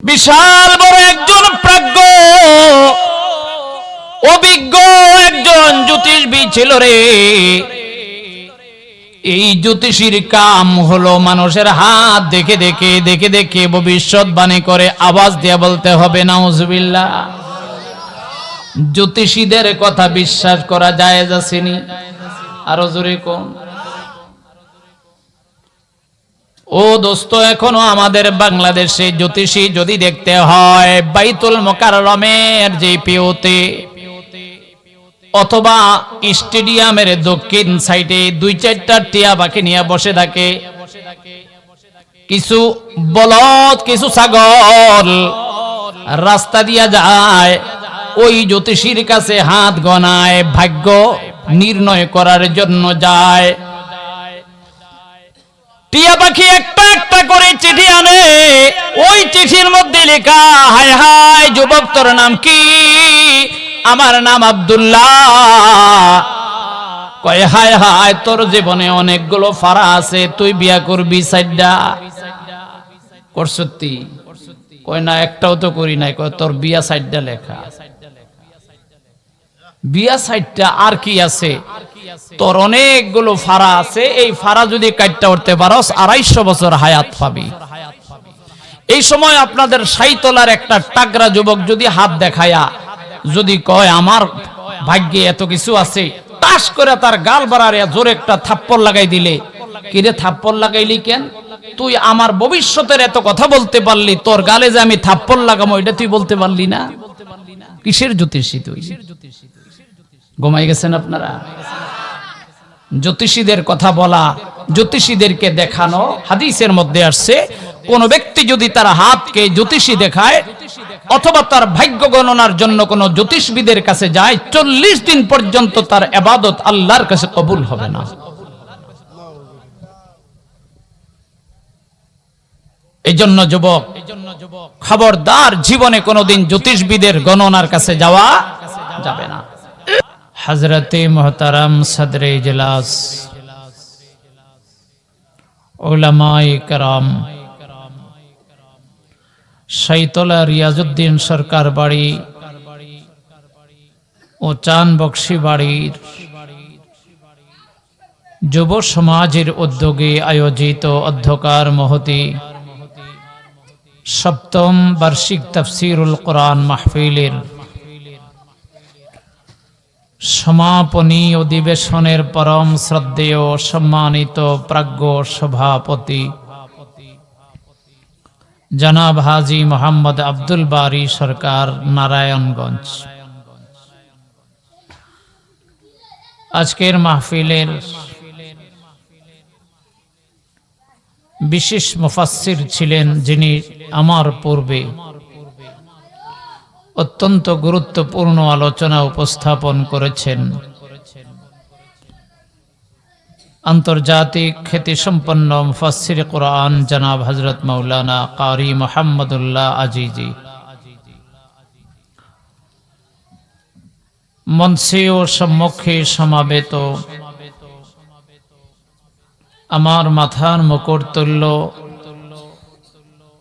বিশাল বড় একজন প্রাজ্ঞ, অভিজ্ঞ একজন জ্যোতিষবিদ ছিল রে। এই জ্যোতিষীর কাম হলো মানুষের হাত দেখে দেখে দেখে দেখে ভবিষ্যৎবাণী করে আওয়াজ দিয়ে বলতে হবে না নাউজুবিল্লাহ। জ্যোতিষীদের কথা বিশ্বাস করা যায় যাচ্ছেনি আরও জোরে কোন? ও দোস্ত, এখনও আমাদের বাংলাদেশে জ্যোতিষী যদি দেখতে হয়, বাইতুল মোকাররমের যে পিওতে অথবা স্টেডিয়ামের দক্ষিণ সাইডে দুই চারটা টিয়া পাখি নিয়ে বসে থাকে, কিছু বলদ, কিছু ছাগল রাস্তা দিয়া যায়, ওই জ্যোতিষীর কাছে হাত গনায়, ভাগ্য নির্ণয় করার জন্য যায়। টিয়া পাখি একটা একটা করে চিঠি আনে। ওই চিঠির মধ্যে লেখা, হায় হায়, যুবক, তোর নাম কি? আমার নাম আব্দুল্লাহ। কয়, হায় হায়, তোর জীবনে অনেকগুলো ফারা আছে, তুই বিয়া করবি সাইডা? করসতি কয়, না, একটাও তো করি নাই। কয়, তোর বিয়া সাইডটা লেখা। বিয়া সাইডটা আর কি আছে? তোর অনেকগুলো ফাড়া আছে, এই ফাড়া যদি কাটটা উঠতে পারস, আড়াইশো বছর হায়াত পাবি। এই সময় আপনাদের সাইতলার একটা টাকরা যুবক যদি হাত দেখায়া, যদি কয়, আমার ভাগ্যে এত কিছু আছে, তাস করে তার গাল বাড়ারে জোরে একটা থাপ্পড় লাগাই দিলে। কিরে, থাপ্পড় লাগাইলি কেন? তুই আমার ভবিষ্যতের এত কথা বলতে পারলি, তোর গালে যে আমি থাপ্পড় লাগাবো এটা তুই বলতে পারলি না? কিসের জ্যোতিষী তুই? ঘুমাই গেছেন আপনারা? জ্যোতিষীদের কথা বলা, জ্যোতিষীদেরকে দেখানো, হাদিসের মধ্যে আসছে, কোন ব্যক্তি যদি তার হাতকে জ্যোতিষী দেখায়, অথবা তার ভাগ্য গণনার জন্য কোন জ্যোতিষবিদের কাছে যায়, চল্লিশ দিন পর্যন্ত তার এবাদত আল্লাহর কাছে কবুল হবে না। এই জন্য যুবক, খবরদার জীবনে কোনোদিন জ্যোতিষবিদের গণনার কাছে যাওয়া যাবে না। হজরতে মোহতারাম সদরে ইজলাস। ওলামাই করম। শৈতলা রিয়াজউদ্দিন সরকার বাড়ি ও চান বক্সি বাড়ির যুব সমাজের উদ্যোগে আয়োজিত অধ্যকার মহতি সপ্তম বার্ষিক তফসিরুল কোরআন মাহফিলের সমাপনী অধিবেশনের পরম শ্রদ্ধেয় সম্মানিত প্রাজ্ঞ সভাপতি। জনাব হাজি মোহাম্মদ আব্দুল বারি সরকার, নারায়ণগঞ্জ। আজকের মাহফিলের বিশেষ মুফাসসির ছিলেন যিনি আমার পূর্বে অত্যন্ত গুরুত্বপূর্ণ আলোচনা উপস্থাপন করেছেন। আন্তর্জাতিক খ্যাতিসম্পন্ন মুফাসসির কোরআন জনাব হজরত মৌলানা কারি মোহাম্মদুল্লাহ আজিজি। মনসে ও সম্মুখে সমাবেত আমার মাথার মুকুট তুল্য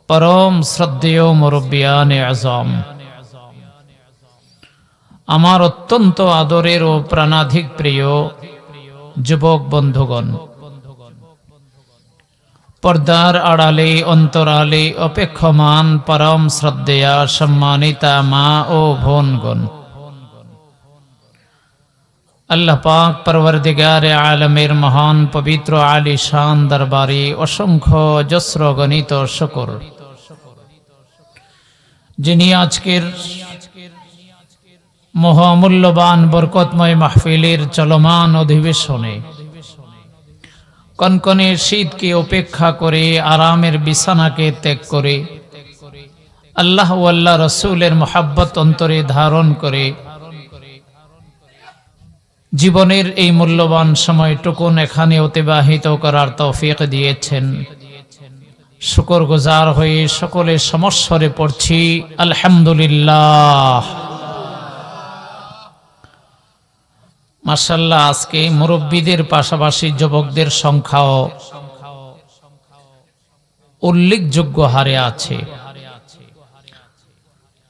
পরম শ্রদ্ধেয় মুরব্বিয়ানে আজম আমার অত্যন্ত আদরের ও প্রাণাধিক প্রিয় যুবক বন্ধুগণ, পর্দার আড়ালে, অন্তরালে অপেক্ষমান পরম শ্রদ্ধেয়া সম্মানিতা মা ও ভোনগণ আল্লাহ পাক পরবর্দিগার আলমের মহান পবিত্র আলী শান দরবারে অসংখ্য যস্র গণিত শকর। যিনি আজকের মহামূল্যবান বরকতময় মাহফিলের চলমান অধিবেশনে কনকনে শীতকে উপেক্ষা করে, আরামের বিছানাকে ত্যাগ করে, আল্লাহ আল্লাহ রসুলের মোহাব্বত অন্তরে ধারণ করে, জীবনের এই মূল্যবান সময়টুকুন এখানে অতিবাহিত করার তৌফিক দিয়েছেন। শুকর গুজার হয়ে সকলে সমস্বরে পড়ছি, আলহামদুলিল্লাহ। মার্শাল্লাহ আজকে মুরব্বীদের পাশাপাশি যুবকদের সংখ্যাও উল্লেখযোগ্য হারে আছে।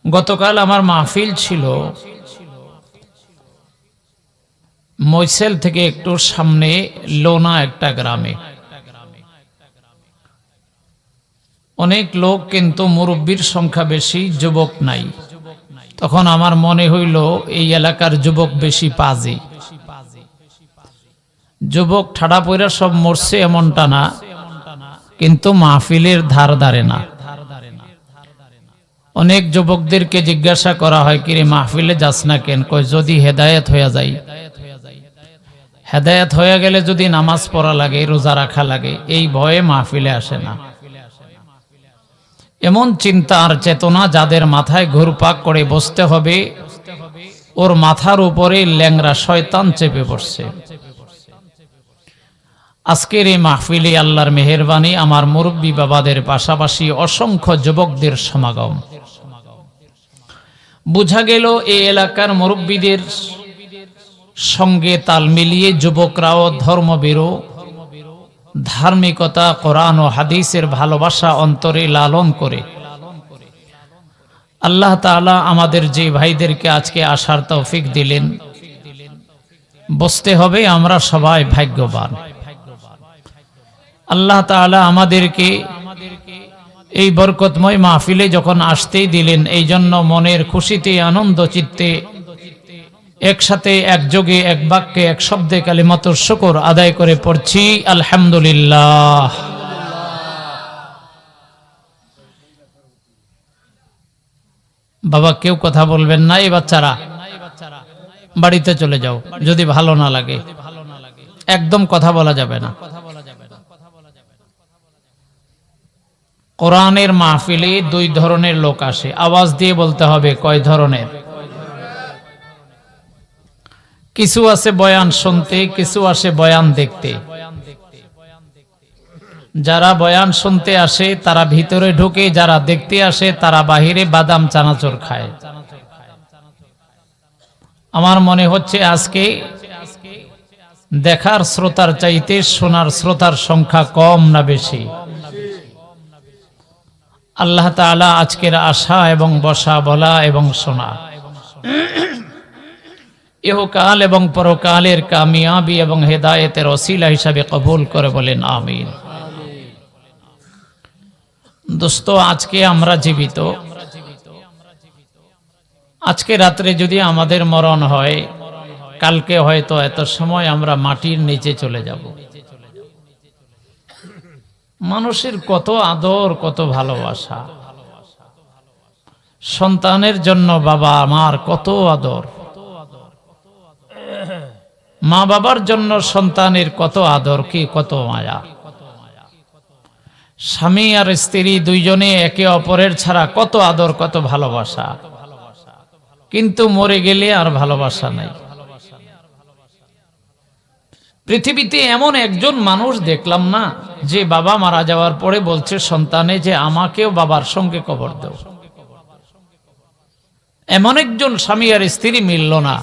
গতকাল আমার মাহফিল ছিল। মৈসেল থেকে একটু সামনে লোনা একটা গ্রামে। অনেক লোক কিন্তু মুরব্বীর সংখ্যা বেশি, যুবক নাই। তখন আমার মনে হইল, এই এলাকার যুবক বেশি পাজি। যুবক ঠাডা পইরা সব মরছে এমনটা না, কিন্তু মাহফিলের ধার ধারে না। অনেক যুবকদেরকে জিজ্ঞাসা করা হয়, কিরে, মাহফিলে যাস না কেন? কয়, যদি হেদায়েত হয়ে যায় হেদায়েত হয়ে গেলে যদি নামাজ পড়া লাগে, রোজা রাখা লাগে, এই ভয়ে মাহফিলে আসে না। এমন চিন্তা আর চেতনা যাদের মাথায় ঘুরপাক করে বসতে হবে, ওর মাথার উপরে ল্যাংরা শয়তান চেপে পড়ছে আজকের এই মাহফিলে আল্লাহর মেহেরবানি আমার মুরব্বী বাবাদের পাশাপাশি অসংখ্য যুবকদের সমাগম। বোঝা গেল এই এলাকার মুরব্বীদের সঙ্গে তাল মিলিয়ে যুবকরাও ধর্মবীরও ধার্মিকতা, কোরআন ও হাদিসের ভালোবাসা অন্তরে লালন করে। আল্লাহ তাআলা আমাদের যে ভাইদেরকে আজকে আসার তৌফিক দিলেন, বসতে হবে আমরা সবাই ভাগ্যবান। আল্লাহ তাআলা আমাদেরকে এই বরকতময় মাহফিলে যখন আসতেই দিলেন এই জন্য মনের খুশিতে, আনন্দ চিত্তে, একসাথে, একযোগে, এক বাক্যে, এক শব্দে কালিমাতুর শুকর আদায় করে পড়ছি, আলহামদুলিল্লাহ। বাবা, কেউ কথা বলবেন না, এই বাচ্চারা। বাড়িতে চলে যাও, যদি ভালো না লাগে। একদম কথা বলা যাবে না। কোরআনের মাহফিলে দুই ধরনের লোক আসে। আওয়াজ দিয়ে বলতে হবে, কয় ধরনের? কিছু আছে বয়ান শুনতে, কিছু আসে বয়ান দেখতে। যারা বয়ান শুনতে আসে, তারা ভিতরে ঢুকে, যারা দেখতে আসে, তারা বাহিরে বাদাম চানাচুর খায়। আমার মনে হচ্ছে আজকে দেখার শ্রোতার চাইতে শোনার শ্রোতার সংখ্যা কম না বেশি। আল্লাহ তাআলা আজকের আশা এবং বসা বলা এবং শোনা। ইহকাল এবং পরকালের কামিয়াবি এবং হেদায়েতের অসিলা হিসাবে কবুল করে বলেন, আমিন। দোস্ত, আজকে আমরা জীবিত। আজকে রাত্রে যদি আমাদের মরণ হয়, কালকে হয়তো এত সময় আমরা মাটির নিচে চলে যাব। মানুষের কত আদর, কত ভালোবাসা। সন্তানের জন্য বাবা আমার কত আদর। মা বাবার জন্য সন্তানের কত আদর কি, কত মায়া। স্বামী আর স্ত্রী দুইজনে একে অপরের ছাড়া কত আদর, কত ভালোবাসা। কিন্তু মরে গেলে আর ভালোবাসা নাই। পৃথিবীতে এমন একজন মানুষ দেখলাম না, যে বাবা মারা যাওয়ার পরে বলছে, সন্তানে, যে আমাকেও বাবার সঙ্গে কবর দেও। এমন একজন স্বামী আর স্ত্রী মিলল না।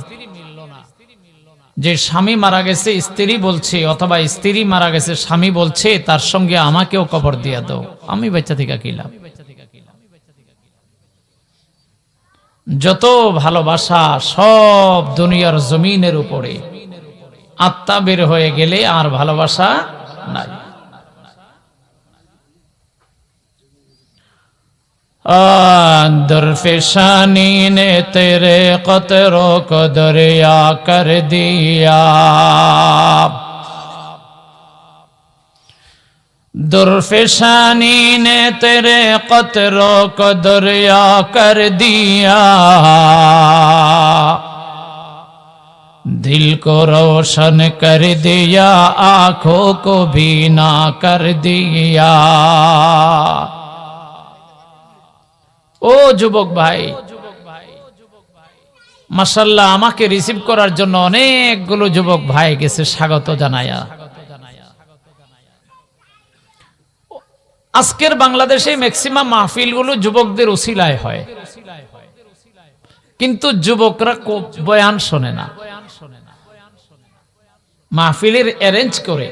যে স্বামী মারা গেছে, স্ত্রী বলছে, অথবা স্ত্রী মারা গেছে, স্বামী বলছে, তার সঙ্গে আমাকেও কবর দিয়া দাও। আমি বাচ্চা থেকে কিলাম যত ভালোবাসা সব দুনিয়ার জমিনের উপরে আত্মা বের হয়ে গেলে আর ভালোবাসা নাই। দর্শানি নে তে কত রোক দরিয়া কর দিয়া দুর্ফিসানি নে তে কত রোক দরিয়া কর দিয়া। दिल को रोशन कर दिया आंखों को भी ना कर दिया ও যুবক ভাই মাসাল্লাহ আমাকে রিসিভ করার জন্য অনেকগুলো যুবক ভাই গেছে স্বাগত জানায়া আজকের বাংলাদেশে ম্যাক্সিমাম মাহফিলগুলো যুবকদের উসিলায় হয় কিন্তু যুবকরা কো- বয়ান শোনে না মাহফিলের অ্যারেঞ্জ করে।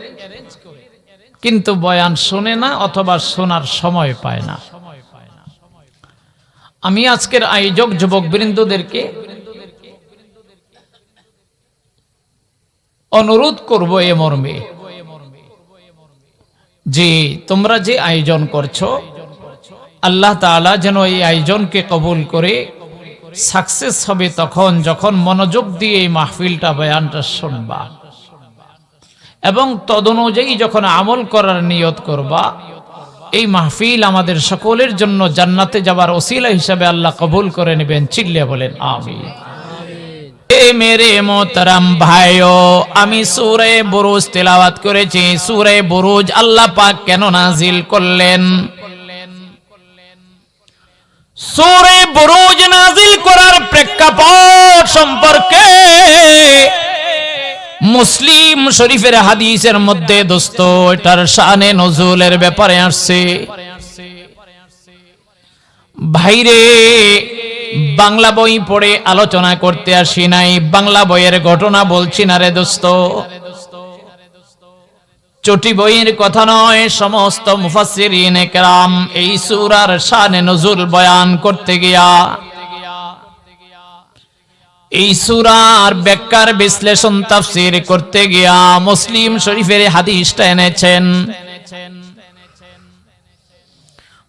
কিন্তু বয়ান শোনে না অথবা শোনার সময় পায় না। আমি আজকের আয়োজক যুবক বৃন্দদেরকে অনুরোধ করব এ মর্মে যে তোমরা যে আয়োজন করছ, আল্লাহ তাআলা যেন এই আয়োজনকে কবুল করে সাকসেস হবে তখন যখন মনোযোগ দিয়ে এই মাহফিলটা বয়ানটা শুনবা। এবং তদনুযায়ী যখন আমল করার নিয়ত করবা, এই মাহফিল আমাদের সকলের জন্য জান্নাতে যাবার ওসিলা হিসাবে আল্লাহ কবুল করে নেবেন। চিল্লে বলেন আমি মেরে মোহতারাম ভাইও, আমি সুরে বুরুজ তেলাওয়াত করেছি। সুরে বুরুজ আল্লাহ পাক কেন নাজিল করলেন? সুরে বুরুজ নাজিল করার প্রেক্ষাপট সম্পর্কে মুসলিম শরীফের হাদিসের মধ্যে দোস্ত, এটার শানে নজুলের ব্যাপারে আসছে। ভাইরে, বাংলা বই পড়ে আলোচনা করতে আসি নাই, বাংলা বইয়ের ঘটনা বলছি না রে দোস্ত। চটি বইয়ের কথা নয়, সমস্ত একরাম এই সূরার শানে নজুল বয়ান করতে গিয়া এই সূরার ব্যাখ্যার বিশ্লেষণ, তাফসীর করতে গিয়া মুসলিম শরীফের হাদিসটা এনেছেন।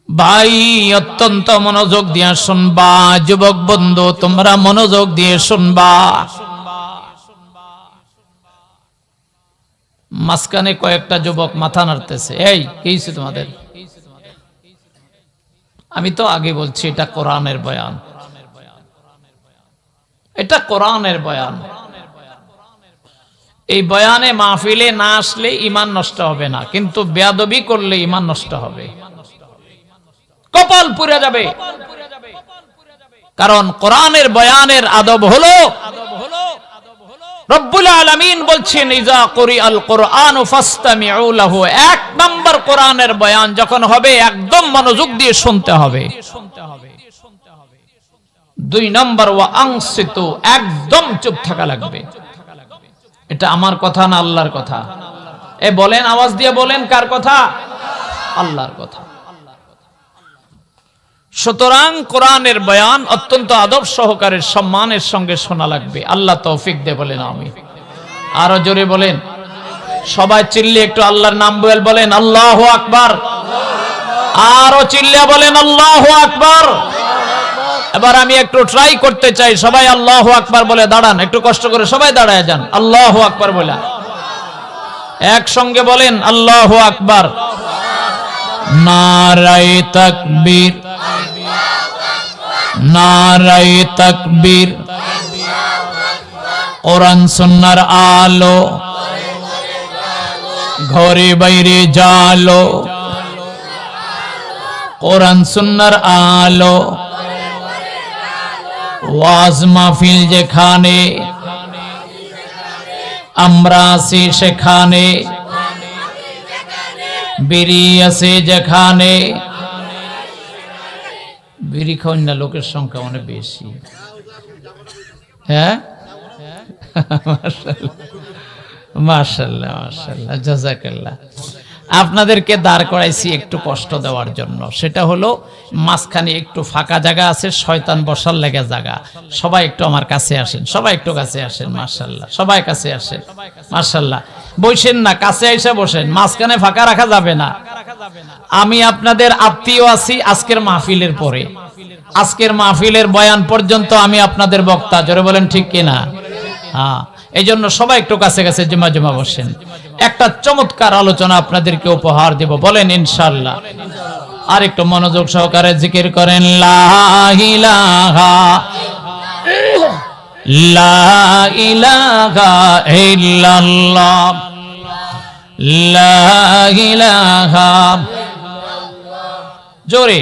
ভাই, অত্যন্ত মনোযোগ দিয়ে শুনবা। যুবক বন্ধু, তোমরা মনোযোগ দিয়ে শুনবা। মাঝখানে কয়েকটা যুবক মাথা নাড়তেছে। এই, কি তোমাদের? আমি তো আগে বলছি, এটা কোরআনের বয়ান। এটা কোরআনের বয়ান। এই বয়ানে মাহফিলে না আসলে ইমান নষ্ট হবে না, কিন্তু বেয়াদবি করলে ইমান নষ্ট হবে। কপাল পুড়ে যাবে। কারণ কোরআনের বয়ানের আদব হলো এক নাম্বার কোরআনের বয়ান যখন হবে, একদম মনোযোগ দিয়ে শুনতে হবে। দুই নম্বর, ওয়া আংসিতু, একদম চুপ থাকা লাগবে। এটা আমার কথা না আল্লাহর কথা? এ বলেন, আওয়াজ দিয়ে বলেন, কার কথা? আল্লাহর কথা। সুতরাং কোরআনের বয়ান অত্যন্ত আদব সহকারে সম্মানের সঙ্গে শোনা লাগবে। আল্লাহ তৌফিক দে বলেন আমি আরও জোরে বলেন। সবাই চিল্লে একটু আল্লাহর নাম বল বলেন, আল্লাহ আকবার। আরও চিল্লে বলেন, আল্লাহ আকবার। এবার আমি একটু ট্রাই করতে চাই। সবাই আল্লাহ আকবার বলে, দাঁড়ান, একটু কষ্ট করে সবাই দাঁড়ায় যান। আল্লাহ আকবার বলে। একসঙ্গে বলেন, আল্লাহ আকবার। নারায় তাকবীর। নারায় তাকবীর। সুন্নার আলো। ঘরে বাইরে জালো। কোরআন সুন্নার আলো। ওয়াজ মাহফিল যেখানে আমরা আছি সেখানে, বিড়ি আছে যেখানে, বিড়ি খাওয়ান না, লোকের সংখ্যা অনেক বেশি। হ্যাঁ? মার্শাল্লাহ মার্শাল্লাহ জাজাকাল্লাহ। আপনাদেরকে দাঁড় করাইছি একটু কষ্ট দেওয়ার জন্য। সেটা হলো, মাঝখানে একটু ফাঁকা জায়গা আছে, শয়তান বসার লেগে জায়গা। সবাই একটু আমার কাছে আসেন, সবাই একটু কাছে আসেন মার্শাল্লাহ সবাই কাছে আসেন মার্শাল্লাহ বসেন না, কাছে এসে বসেন, মাঝখানে ফাঁকা রাখা যাবে না। আমি আপনাদের আত্মীয় আছি আজকের মাহফিলের পরে। আজকের মাহফিলের বয়ান পর্যন্ত আমি আপনাদের বক্তা। জোরে বলেন ঠিক কিনা? হ্যাঁ। এই জন্য সবাই একটু কাছে কাছে জমা জমা বসেন। একটা চমৎকার আলোচনা আপনাদেরকে উপহার দেব। বলেন ইনশাল্লাহ আর একটু মনোযোগ সহকারে জিকির করেন জোরে।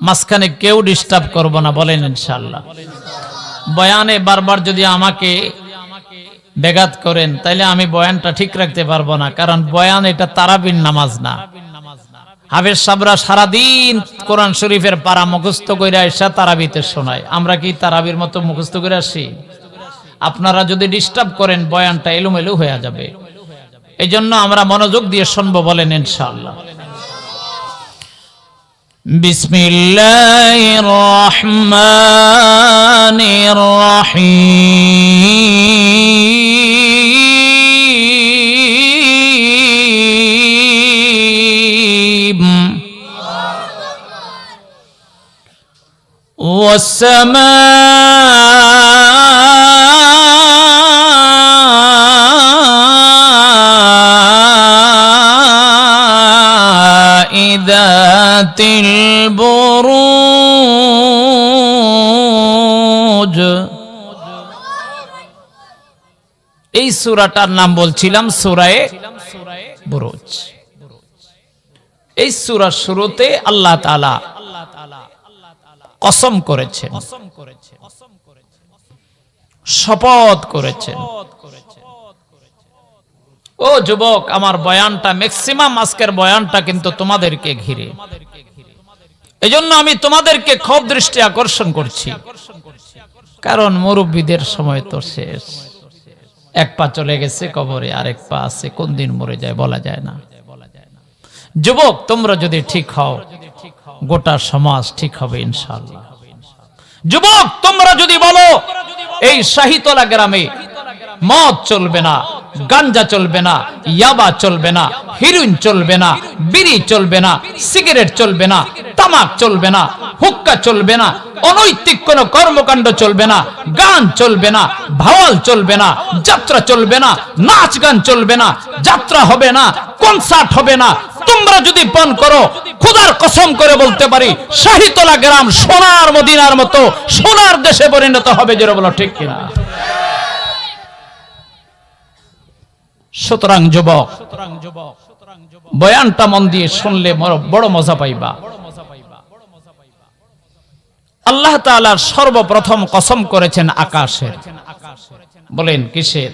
মাঝখানে কেউ ডিস্টার্ব করব না, বলেন ইনশাআল্লাহ। বয়ানে বারবার যদি আমাকে ব্যাঘাত করেন, তাইলে আমি বয়ানটা ঠিক রাখতে পারব না, কারণ বয়ান এটা তারাবিন নামাজ না। হাফেজ সাবরা সারাদিন কোরআন শরীফের পারা মুখস্থ করে আসা তারাবিতে শোনায়। আমরা কি তারাবির মতো মুখস্থ করে আসি? আপনারা যদি ডিস্টার্ব করেন, বয়ানটা এলোমেলো হয়ে যাবে। এই জন্য আমরা মনোযোগ দিয়ে শুনব, বলেন بسم الله الرحمن الرحيم. والسماء সূরাটার নাম বলছিলাম সূরায়ে বুরুজ। এই সূরার শুরুতে আল্লাহ তাআলা কসম করেছেন, শপথ করেছেন। ও যুবক, আমার বয়ানটা ম্যাক্সিমাম আজকের বয়ানটা কিন্তু তোমাদেরকে ঘিরে। এজন্য আমি তোমাদেরকে খুব দৃষ্টি আকর্ষণ করছি। কারণ মুরব্বীদের সময় তো শেষ। এক পা চলে গেছে কবরে, আরেক পা আছে, কোন দিন মরে যায় বলা যায় না। যুবক, তোমরা যদি ঠিক হও, গোটা সমাজ ঠিক হবে ইনশাআল্লাহ। যুবক, তোমরা যদি বলো, এই শাহিতলা গ্রামে মদ চলবে না। গাঞ্জা চলবে না ইয়াবা চলবে না হিরোইন চলবে না বিড়ি চলবে না সিগারেট চলবে না তামাক চলবে না হুক্কা চলবে না অনৈতিক কোনো কর্মকাণ্ড চলবে না গান চলবে না ভাওয়াল চলবে না যাত্রা চলবে না নাচ গান চলবে না যাত্রা হবে না কনসার্ট হবে না তোমরা যদি পান করো খুদার কসম করে বলতে পারি শাহিতলা গ্রাম সোনার মদিনার মতো সোনার দেশে পরিণত হবে যেটা বলো ঠিক কিনা সুতরাং যুবক বয়ানটা মন দিয়ে শুনলে বড়- বড় মজা পাইবা আল্লাহ তাআলার সর্বপ্রথম কসম করেছেন আকাশের বলেন কিসের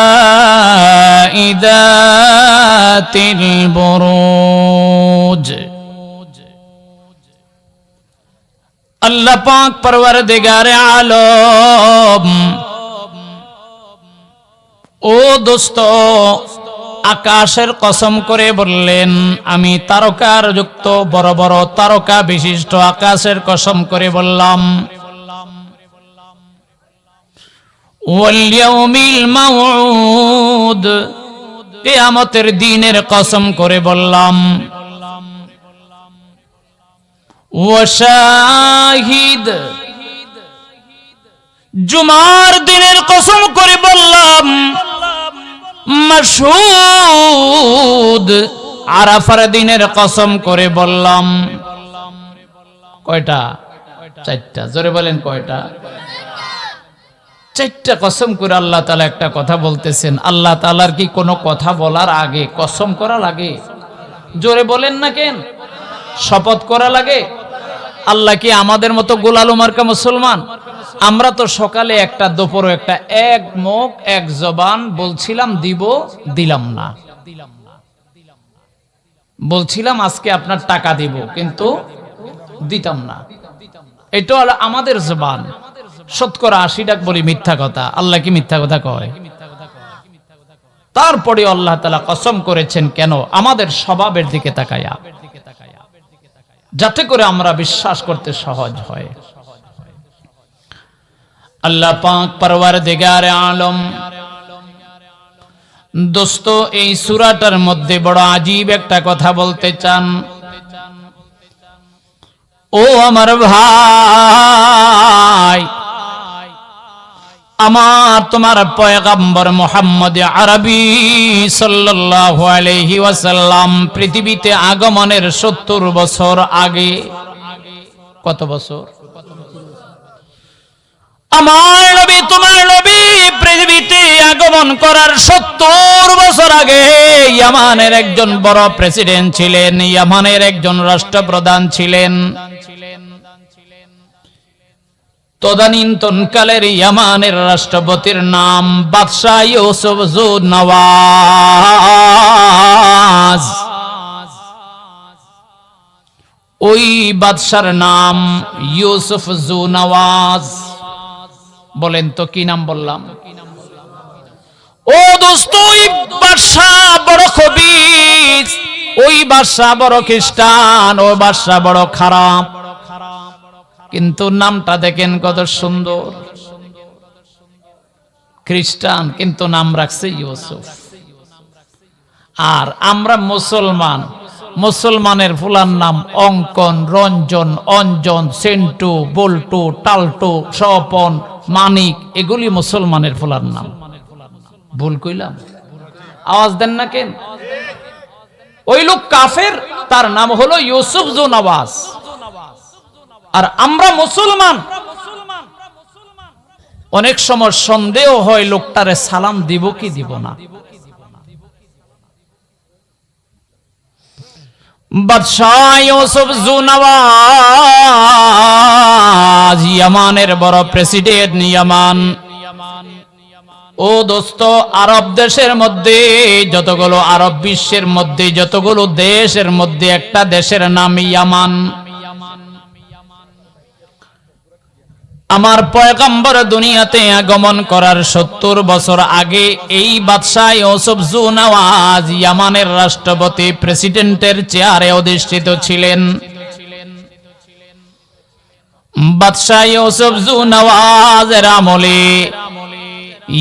والسماء ذات البروج আল্লাহ পাক পরওয়ারদিগারে আলম। ও দোস্ত, আকাশের কসম করে বললেন, আমি তারকার যুক্ত বড় বড় তারকা বিশিষ্ট আকাশের কসম করে বললাম। কিয়ামতের দিনের কসম করে বললাম। ওয়াশাহিদ জুমার দিনের কসম করে বললাম, মাসুদ, আরাফার দিনের কসম করে বললাম। কয়টা? চারটা। জোরে বলেন কয়টা? চারটা কসম করে আল্লাহ তালা একটা কথা বলতেছেন। আল্লাহ তালার কি কোনো কথা বলার আগে, কসম করা লাগে? জোরে বলেন না কেন? শপথ করা লাগে? আল্লাহ কি আমাদের মতো গোলালু মার্কা মুসলমান? আমরা তো সকালে একটা দুপুরে একটা, এক মুখ, এক জবান বলছিলাম, দিব, দিলাম না। বলছিলাম, আজকে আপনার টাকা দিব, কিন্তু দিতাম না। এটা হলো আমাদের জবান। শতকরা আশি ডাক বলি, মিথ্যা কথা। আল্লাহ কি মিথ্যা কথা কয়? তারপরে আল্লাহ তালা কসম করেছেন, কেন? আমাদের স্বভাবের দিকে তাকায়া। যাতে করে আমরা বিশ্বাস করতে সহজ হয়। আল্লাহ পাক পরওয়ার দিগারে আলম। দোস্ত, এই সুরাটার মধ্যে বড় আজীব একটা কথা বলতে চান। ও আমার ভাই আমার তোমার পয়গাম্বর মোহাম্মদ আরবি সাল্লাল্লাহু আলাইহি ওয়াসাল্লাম পৃথিবীতে আগমনের সত্তর বছর আগে, কত বছর? আমার নবী, তোমার নবী পৃথিবীতে আগমন করার সত্তর বছর আগে ইয়ামানের একজন বড় প্রেসিডেন্ট ছিলেন, ইয়ামানের একজন রাষ্ট্রপ্রধান ছিলেন। ইয়ামানের রাষ্ট্রপতির নাম বাদশাহ ইউসুফ জু নওয়াজ। ওই বাদশার নাম ইউসুফ নওয়াজ। বলেন তো কি নাম বললাম? ও দোস্ত, ওই বাদশাহ বড় খবিস ওই বাদশাহ বড় খ্রিস্টান ওই বাদশাহ বড় খারাপ। কিন্তু নামটা দেখেন কত সুন্দর। খ্রিস্টান, কিন্তু নাম রাখছে ইউসুফ। আর আমরা মুসলমান, মুসলমানের ফুলার নাম অঙ্কন, রঞ্জন, অঞ্জন, সেন্টু, বল্টু, টালটু, স্বপন, মানিক, এগুলি মুসলমানের ফুলার নাম। ভুল কইলাম? আওয়াজ দেন না কেন? ওই লোক কাফের, তার নাম হলো ইউসুফ জোন নওয়াজ আর আমরা মুসলমান। অনেক সময় সন্দেহ হয়, লোকটারে সালাম দিব কি দিব না? ইয়ামানের বড় প্রেসিডেন্ট ইয়ামান। ও দোস্ত, আরব দেশের মধ্যে যতগুলো আরব বিশ্বের মধ্যে, যতগুলো দেশের মধ্যে, একটা দেশের নাম ইয়ামান। আমার পয়গম্বর দুনিয়াতে আগমন করার সত্তর বছর আগে এই বাদশাহ ইউসুফ জুনওয়াজ ইয়ামানের রাষ্ট্রপতি প্রেসিডেন্টের চেয়ারে অধিষ্ঠিত ছিলেন। বাদশাহ ইউসুফ জুনওয়াজের আমলে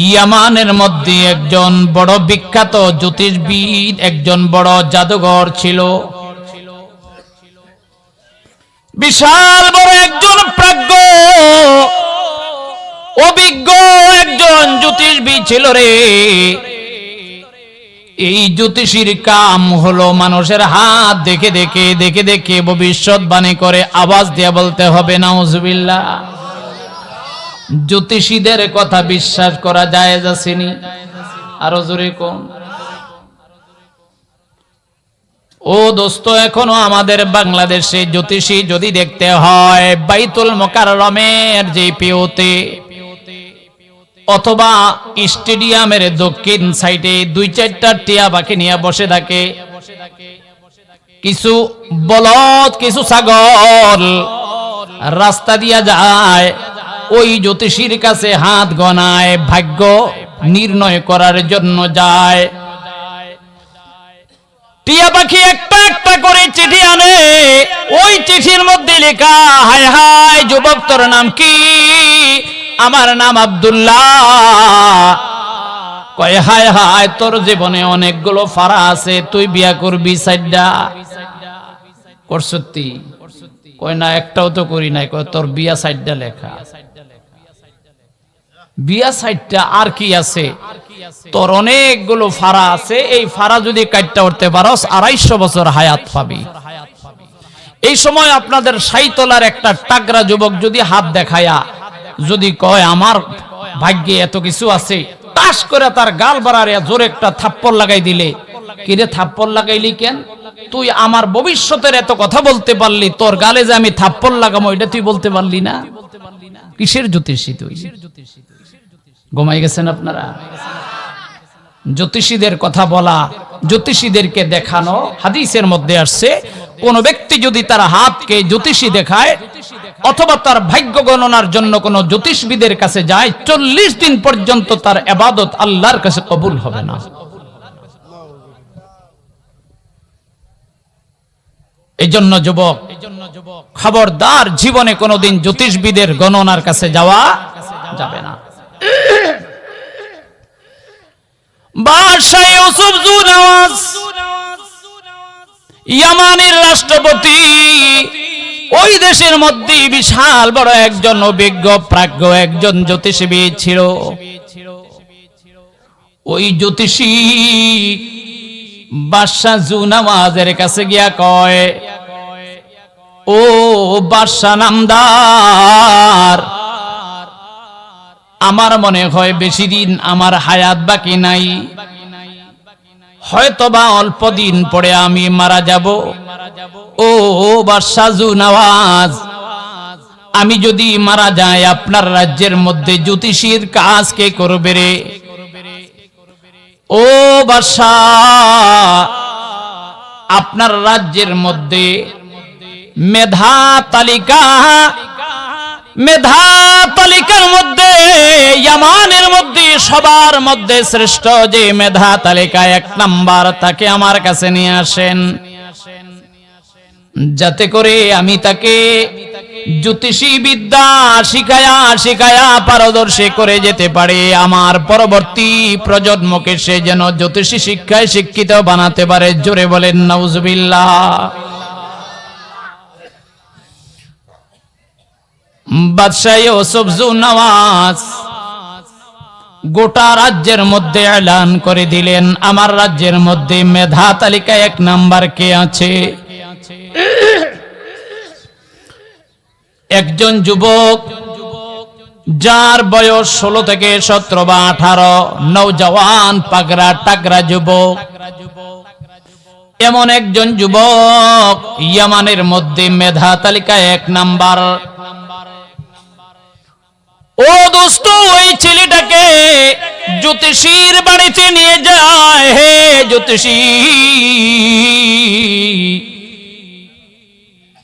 ইয়ামানের মধ্যে একজন বড় বিখ্যাত জ্যোতিষবিদ, একজন বড় জাদুঘর ছিল। বিশাল বড় একজন অভিজ্ঞ একজন জ্যোতিষবিদ ছিল রে। এই জ্যোতিষীর কাম হলো মানুষের হাত দেখে দেখে দেখে দেখে ভবিষ্যৎবাণী করে আওয়াজ দিয়ে বলতে হবে, নাউজুবিল্লাহ। জ্যোতিষীদের কথা বিশ্বাস করা যায় যাচ্ছেনি আরও জোরে কোন? ও দোস্ত, এখনও আমাদের বাংলাদেশে জ্যোতিষী যদি দেখতে হয়, বাইতুল মোকাররমের যে পিওতে অথবা স্টেডিয়ামের দক্ষিণ সাইডে দুই চারটা টিয়া পাখি নিয়ে বসে থাকে। কিছু বলদ, কিছু ছাগল রাস্তা দিয়া যায়। ওই জ্যোতিষীর কাছে হাত গনায়, ভাগ্য নির্ণয় করার জন্য যায়। টিয়া পাখি একটা একটা করে চিঠি আনে। ওই চিঠির মধ্যে লেখা, হায় হায়, যুবক, তোর নাম কি? আমার নাম আব্দুল্লাহ। কয়, হায় হায়, তোর জীবনে অনেকগুলো ফারা আছে, তুই বিয়া করবি সাইডা? করসতি কয়, না, একটাও তো করি নাই। কয়, তোর বিয়া লেখা। বিয়া সাইডটা আর কি আছে? তোর অনেকগুলো ফারা আছে, এই ফারা যদি কাটতে উঠতে পারস, আড়াইশো বছর হায়াত পাবি। এই সময় আপনাদের সাইতলার একটা টাকরা যুবক যদি হাত দেখায়া যদি কয়, আমার ভাগ্যে এত কিছু আছে। তাস করে তার গাল বাড়ারে জোরে একটা থাপ্পড় লাগাই দিলে। কিরে থাপ্পড় লাগাইলি কেন? তুই আমার ভবিষ্যতের এত কথা বলতে পারলি, তোর গালে যে আমি থাপ্পড় লাগাবো এটা তুই বলতে পারলি না? কিসের জ্যোতিষী তুই? ঘুমাই গেছেন আপনারা? জ্যোতিষীদের কথা বলা, জ্যোতিষীদেরকে দেখানো, হাদিসের মধ্যে আসছে, কোন ব্যক্তি যদি তার হাতকে জ্যোতিষী দেখায় অথবা তার ভাগ্য গণনার জন্য কোন জ্যোতিষবিদের কাছে যায়, চল্লিশ দিন পর্যন্ত তার এবাদত আল্লাহর কাছে কবুল হবে না। এই জন্য যুবক, খবরদার জীবনে কোনোদিন জ্যোতিষবিদের গণনার কাছে যাওয়া যাবে না। ইয়ামানের রাষ্ট্রপতি ওই দেশের মধ্যে বিশাল বড় একজন অভিজ্ঞ, প্রাজ্ঞ একজন জ্যোতিষবিদ ছিল। ওই জ্যোতিষী বাদশাহ জুনামাজের কাছে গিয়া কয়, ও বাদশাহ নামদার, আমার মনে হয় বেশি দিন আমার হায়াত বাকি নাই। হয়তোবা অল্প দিন পরে আমি মারা যাব। ও বাদশাহু নওয়াজ আমি যদি মারা যাই, আপনার রাজ্যের মধ্যে জ্যোতিষীর কাজ কে করবে রে? ও বাদশাহ, আপনার রাজ্যের মধ্যে মেধা তালিকা মেধা তালিকার মধ্যে, ইয়ামানের মধ্যে, সবার মধ্যে শ্রেষ্ঠ যে মেধা তালিকা এক নাম্বার, তাকে আমার কাছে নিয়ে আসেন। যাতে করে আমি তাকে জ্যোতিষী বিদ্যা শিখায়া শিখায়া পারদর্শী করে যেতে পারে। আমার পরবর্তী প্রজন্মকে সে যেন জ্যোতিষী শিক্ষায় শিক্ষিত বানাতে পারে। জোরে বলেন নওজবিল্লাহ বাদশাহ ইউসুফ নওয়াজ গোটা রাজ্যের মধ্যে এলান করে দিলেন। আমার রাজ্যের মধ্যে মেধা তালিকায় এক নাম্বার কে আছে? একজন যুবক যার বয়স ষোলো থেকে সতেরো বা আঠারো, নৌজওয়ান পাগরা টাগরা যুবক। এমন একজন যুবক ইয়ামানের মধ্যে মেধা তালিকায় এক নাম্বার। ও দোস্ত, ওই ছেলেটাকে জ্যোতিষীর বাড়িতে নিয়ে যায় হে জ্যোতিষী।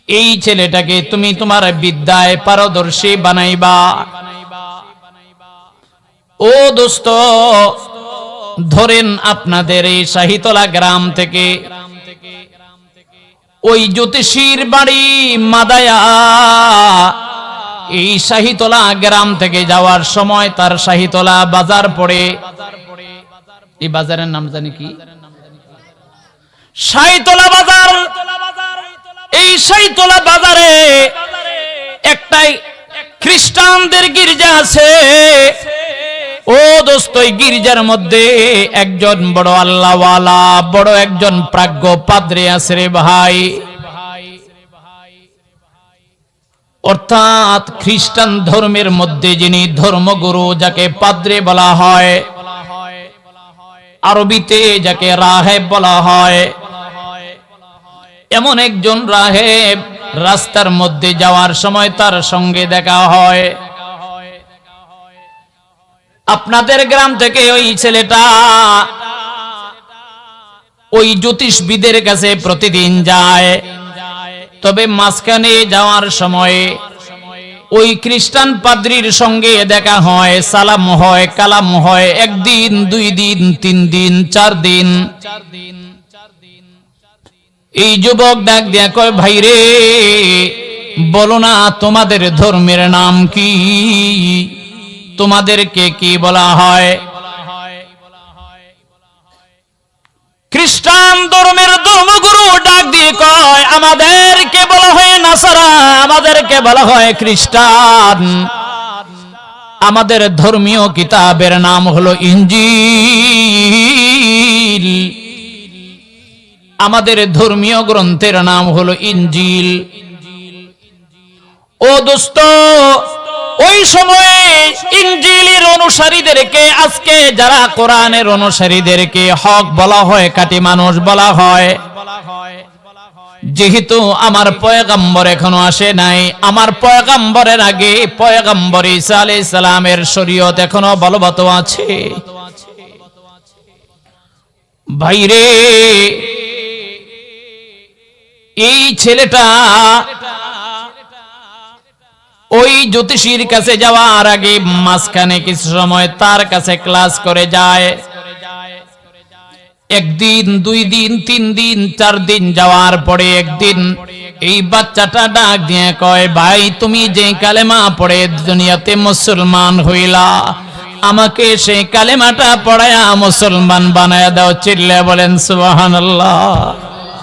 এই ছেলেটাকে তুমি তোমার বিদ্যায় পারদর্শী বানাইবা। ও দোস্ত, ধরেন আপনাদের এই শাহিতলা গ্রাম থেকে ওই জ্যোতিষীর বাড়ি মাদায়া এই শাহিতলা গ্রাম থেকে যাওয়ার সময় তার শাহিতলা বাজার পড়ে। এই বাজারের নাম জানি কি? শাহিতলা বাজার। এই শাহিতলা বাজারে একটাই খ্রিস্টানদের গির্জা আছে। ও দোস্ত গির্জার মধ্যে একজন বড় আল্লাহওয়ালা, বড় একজন প্রাজ্ঞ পাদ্রে আছে রে ভাই। অর্থাৎ খ্রিস্টান ধর্মের মধ্যে যিনি ধর্মগুরু, যাকে পাদ্রে বলা হয়, আরবিতে যাকে রাহেব বলা হয়, এমন একজন রাহেব রাস্তার মধ্যে যাওয়ার সময় তার সঙ্গে দেখা হয়। আপনাদের গ্রাম থেকে ওই ছেলেটা ওই জ্যোতিষবিদের কাছে প্রতিদিন যায়। তবে মাঝখানে যাওয়ার সময় ওই খ্রিস্টান পাদ্রির সঙ্গে দেখা হয়, সালাম হয়, কালাম হয়। একদিন, দুই দিন, তিন দিন, চার দিন। এই যুবক ডাক দিয়া কয়, ভাই রে, বলো না তোমাদের ধর্মের নাম কি? তোমাদেরকে কি বলা হয়? খ্রিস্টান ধর্মের ধর্মগুরু ডাক দিয়ে কয়, আমাদেরকে বলা হয় নাসারা, আমাদেরকে বলা হয় খ্রিস্টান। আমাদের ধর্মীয় কিতাবের নাম হলো ইঞ্জিল। আমাদের ধর্মীয় গ্রন্থের নাম হলো ইঞ্জিল। ও দোস্ত ওই সময়ে ইঞ্জিলের অনুসারীদেরকে, আজকে যারা কোরআনের অনুসারীদেরকে হক বলা হয়, কাটি মানুষ বলা হয়, যেহেতু আমার পয়গাম্বর এখনও আসে নাই, আমার পয়গাম্বরের আগে পয়গাম্বর ঈসা আলাইহিস সালামের শরীয়ত এখনও বলবৎ আছে। ভাইরে, এই ছেলেটা ওই জ্যোতিষীর কাছে যাওয়ার আগে মাঝখানে কিছু সময় তার কাছে ক্লাস করে যায়। একদিন, দুই দিন, তিন দিন, চার দিন যাওয়ার পরে একদিন এই বাচ্চাটা ডাক দিয়ে কয়, ভাই, তুমি যে কালেমা পড়ে দুনিয়াতে মুসলমান হইলা, আমাকে সেই কালেমাটা পড়ায়া মুসলমান বানায় দাও। চিল্লে বলেন, সুবহানাল্লাহ।